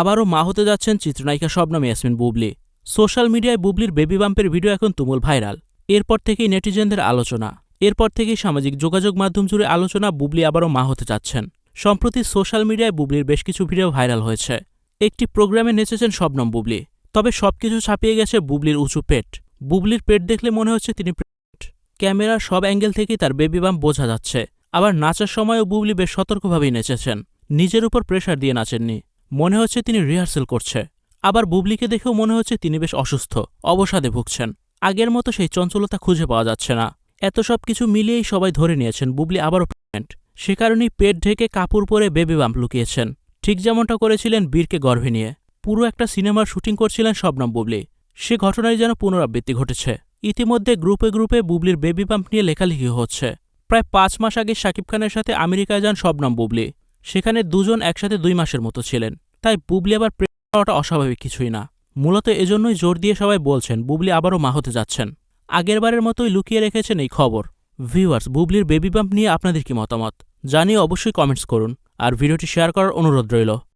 আবারও মা হতে যাচ্ছেন চিত্রনায়িকা শবনম ইয়াসমিন বুবলি। সোশ্যাল মিডিয়ায় বুবলির বেবি বাম্পের ভিডিও এখন তুমুল ভাইরাল। এরপর থেকেই নেটিজেনদের আলোচনা। এরপর থেকেই সামাজিক যোগাযোগ মাধ্যম জুড়ে আলোচনা বুবলি আবারও মা হতে যাচ্ছেন। সম্প্রতি সোশ্যাল মিডিয়ায় বুবলির বেশ কিছু ভিডিও ভাইরাল হয়েছে। একটি প্রোগ্রামে নেচেছেন শবনম বুবলি। তবে সবকিছু ছাপিয়ে গেছে বুবলির উঁচু পেট। বুবলির পেট দেখলে মনে হচ্ছে তিনি ক্যামেরার সব অ্যাঙ্গেল থেকেই তার বেবি বাম্প বোঝা যাচ্ছে। আবার নাচার সময়ও বুবলি বেশ সতর্কভাবেই নেচেছেন। নিজের উপর প্রেশার দিয়ে নাচেননি। মনে হচ্ছে তিনি রিহার্সেল করছে। আবার বুবলিকে দেখেও মনে হচ্ছে তিনি বেশ অসুস্থ, অবসাদে ভুগছেন। আগের মতো সেই চঞ্চলতা খুঁজে পাওয়া যাচ্ছে না। এত সব কিছু মিলিয়েই সবাই ধরে নিয়েছেন বুবলি আবারও প্রেগনেন্ট সে কারণেই পেট ঢেকে কাপড় পরে বেবি বাম্প লুকিয়েছেন। ঠিক যেমনটা করেছিলেন বীরকে গর্ভে নিয়ে। পুরো একটা সিনেমার শুটিং করছিলেন শবনম বুবলি। সে ঘটনায় যেন পুনরাবৃত্তি ঘটেছে। ইতিমধ্যে গ্রুপে গ্রুপে বুবলির বেবি বাম্প নিয়ে লেখালেখি হচ্ছে। প্রায় পাঁচ মাস আগে শাকিব খানের সাথে আমেরিকায় যান শবনম বুবলি। সেখানে দুজন একসাথে দুই মাসের মতো ছিলেন। তাই বুবলি আবার প্রেম হওয়াটা অস্বাভাবিক কিছুই না। মূলত এজন্যই জোর দিয়ে সবাই বলছেন, বুবলি আবারও মা হতে যাচ্ছেন। আগেরবারের মতোই লুকিয়ে রেখেছেন এই খবর। ভিউয়ার্স, বুবলির বেবি বাম্প নিয়ে আপনাদের কি মতামত? জানিয়ে অবশ্যই কমেন্টস করুন। আর ভিডিওটি শেয়ার করার অনুরোধ রইল।